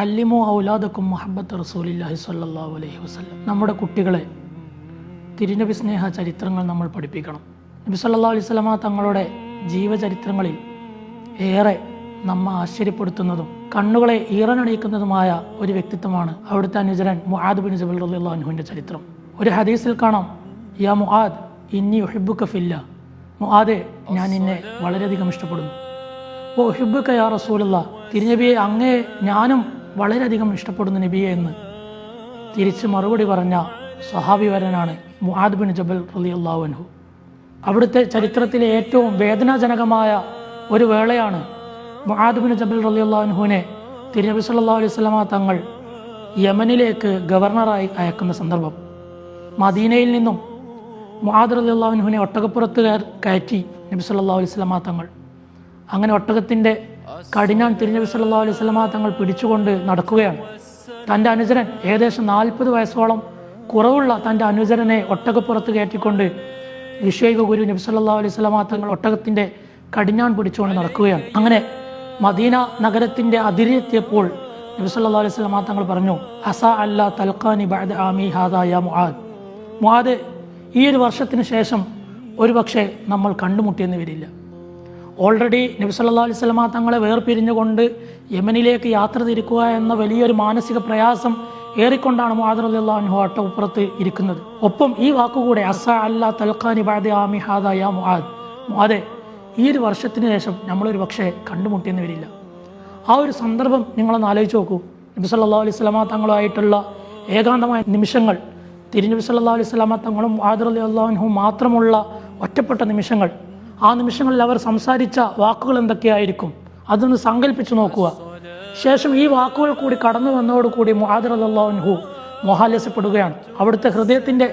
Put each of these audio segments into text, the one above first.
അല്ലിമോ ഔലാദക്കും മുഹബത്ത് റസൂലില്ലാഹി സ്വല്ലല്ലാഹു അലൈഹി വസല്ലം. നമ്മുടെ കുട്ടികളെ തിരുനബി സ്നേഹ ചരിത്രങ്ങൾ നമ്മൾ പഠിപ്പിക്കണം. നബി സല്ലാ അലൈഹി വസല്ലമ തങ്ങളുടെ ജീവചരിത്രങ്ങളിൽ ഏറെ നമ്മ ആശ്ചര്യപ്പെടുത്തുന്നതും കണ്ണുകളെ ഈറനണിയിക്കുന്നതുമായ ഒരു വ്യക്തിത്വമാണ് അവിടുത്തെ അനുചരൻ മുഹാദ് ബിൻ ജബൽ റളിയല്ലാഹു അൻഹുവിന്റെ ചരിത്രം. ഒരു ഹദീസിൽ കാണാം യാ മുഹാദ് ഇന്നി ഒഹിബു കഫില്ല മുഹാദെ ഞാൻ നിന്നെ വളരെയധികം ഇഷ്ടപ്പെടുന്നു. ഓ ഒഹിബുക്ക യാ റസൂലുള്ള തിരുനബിയെ അങ്ങേ ഞാനും വളരെയധികം ഇഷ്ടപ്പെടുന്ന നബിയെ എന്ന്. തിരിച്ച് മറുപടി പറഞ്ഞ സ്വഹാബിവരനാണ് മുഹാദ് ബിൻ ജബൽ റളിയല്ലാഹു അൻഹു. അവിടുത്തെ ചരിത്രത്തിലെ ഏറ്റവും വേദനാജനകമായ ഒരു വേളയാണ് മുഹാദ് ബിൻ ജബൽ റളിയല്ലാഹു അൻഹുവിനെ തിരുനബി സല്ലാ അലൈഹി വസല്ലമ തങ്ങൾ യമനിലേക്ക് ഗവർണറായി അയക്കുന്ന സന്ദർഭം. മദീനയിൽ നിന്നും മുആദ് റളിയല്ലാഹു അൻഹുവിനെ ഒട്ടകപ്പുറത്ത് കയറ്റി നബി സല്ലാ അലൈഹി വസല്ലമ തങ്ങൾ. അങ്ങനെ ഒട്ടകത്തിന്റെ കടിഞ്ഞാൻ തിരുനബി സല്ലാ അലൈഹി സ്വലമ തങ്ങൾ പിടിച്ചുകൊണ്ട് നടക്കുകയാണ്. തന്റെ അനുചരൻ ഏകദേശം നാൽപ്പത് വയസ്സോളം കുറവുള്ള തന്റെ അനുചരനെ ഒട്ടകപ്പുറത്ത് കയറ്റിക്കൊണ്ട് വിഷയിക ഗുരു നബി സല്ലാ അലൈഹി സ്വലമ തങ്ങൾ ഒട്ടകത്തിന്റെ കടിഞ്ഞാൻ പിടിച്ചുകൊണ്ട് നടക്കുകയാണ്. അങ്ങനെ മദീന നഗരത്തിന്റെ അതിരെത്തിയപ്പോൾ നബി സല്ലാ അലൈഹി സ്വലമ തങ്ങൾ പറഞ്ഞു അസ അല്ല തൽഖാനി ബഅദ ആമി ഹാദാ യാ മുആദ്. മുആദ് ഈ ഒരു വർഷത്തിന് ശേഷം ഒരുപക്ഷെ നമ്മൾ കണ്ടുമുട്ടിയെന്ന് വരില്ല. ഓൾറെഡി നബി സല്ലല്ലാഹു അലൈഹി വസല്ലമ തങ്ങളെ വേർപിരിഞ്ഞുകൊണ്ട് യമനിലേക്ക് യാത്ര തിരിക്കുക എന്ന വലിയൊരു മാനസിക പ്രയാസം ഏറിക്കൊണ്ടാണ് റളിയല്ലാഹു അൻഹു അട്ടപ്പുറത്ത് ഇരിക്കുന്നത്. ഒപ്പം ഈ വാക്കുകൂടെ അസ അല്ല തൽഖാനി ബഅദ ആമി ഹാദാ യാ മുആദ്. മുആദെ ഈ ഒരു വർഷത്തിന് ശേഷം നമ്മളൊരു പക്ഷേ കണ്ടുമുട്ടിയെന്ന് വരില്ല. ആ ഒരു സന്ദർഭം നിങ്ങളൊന്ന് ആലോചിച്ച് നോക്കൂ. നബി സല്ലല്ലാഹു അലൈഹി വസല്ലമ തങ്ങളുമായിട്ടുള്ള ഏകാന്തമായ നിമിഷങ്ങൾ തിരുനബി സല്ലാ അലൈഹി സ്വലാമ തങ്ങളും റളിയല്ലാഹു അൻഹു മാത്രമുള്ള ഒറ്റപ്പെട്ട നിമിഷങ്ങൾ ആ നിമിഷങ്ങളിൽ അവർ സംസാരിച്ച വാക്കുകൾ എന്തൊക്കെയായിരിക്കും? അതൊന്ന് സങ്കല്പിച്ചു നോക്കുക. ശേഷം ഈ വാക്കുകൾ കൂടി കടന്നു വന്നതോടുകൂടി കൂടി റളിയല്ലാഹു അൻഹു മോഹാലസ്യപ്പെടുകയാണ് അവിടുത്തെ ഹൃദയത്തിന്റെ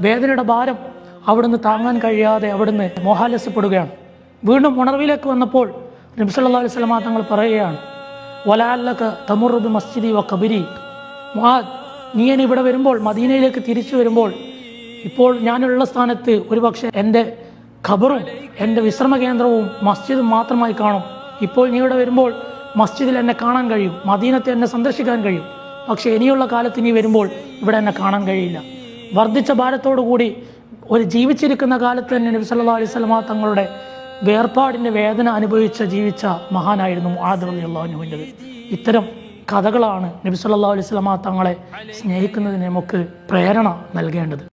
വേദനയുടെ ഭാരം അവിടുന്ന് താങ്ങാൻ കഴിയാതെ അവിടുന്ന് മോഹാലസ്യപ്പെടുകയാണ് വീണ്ടും ഉണർവിലേക്ക് വന്നപ്പോൾ നബി സല്ലല്ലാഹു അലൈഹി സ്വലമാ തങ്ങൾ പറയുകയാണ് വലാലക്ക് തമുറുബി മസ്ജിദി വ കബിരി മുഹാദ് നീ ഇവിടെ വരുമ്പോൾ മദീനയിലേക്ക് തിരിച്ചു വരുമ്പോൾ ഇപ്പോൾ ഞാനുള്ള സ്ഥാനത്ത് ഒരുപക്ഷെ എന്റെ ഖബറും എന്റെ വിശ്രമ കേന്ദ്രവും മസ്ജിദും മാത്രമായി കാണും. ഇപ്പോൾ നീ ഇവിടെ വരുമ്പോൾ മസ്ജിദിൽ എന്നെ കാണാൻ കഴിയും. മദീനത്തെ എന്നെ സന്ദർശിക്കാൻ കഴിയും. പക്ഷേ ഇനിയുള്ള കാലത്ത് നീ വരുമ്പോൾ ഇവിടെ എന്നെ കാണാൻ കഴിയില്ല. വർദ്ധിച്ച ഭാരത്തോടു കൂടി ഒരു ജീവിച്ചിരിക്കുന്ന കാലത്ത് തന്നെ നബി സല്ലല്ലാഹു അലൈഹി സ്വലമ തങ്ങളുടെ വേർപാടിന്റെ വേദന അനുഭവിച്ച ജീവിച്ച മഹാനായിരുന്നു ആദർ റളിയല്ലാഹു അൻഹുവിന്റെത് ഇത്തരം കഥകളാണ് നബി സല്ലല്ലാഹു അലൈഹി സ്വലമ തങ്ങളെ സ്നേഹിക്കുന്നതിന് നമുക്ക് പ്രേരണ നൽകേണ്ടത്.